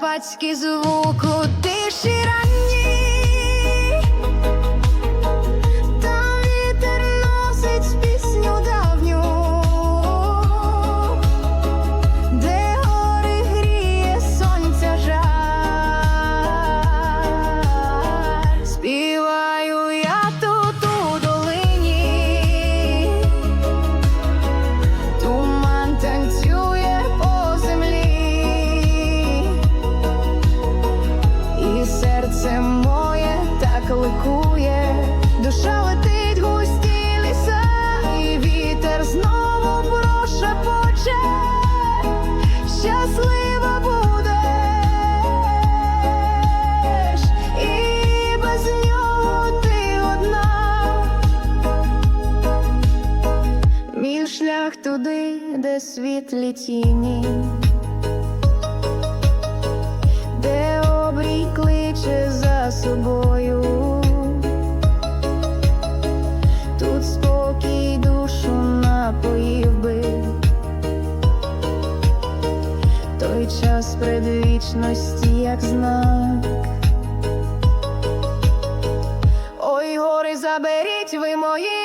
Закарпатський звук у тиші ранній Мій шлях туди, де світлі тіні, де обрій кличе за собою, тут спокій душу напоїв би, той час предвічності, як знак. Ой, гори, заберіть ви мої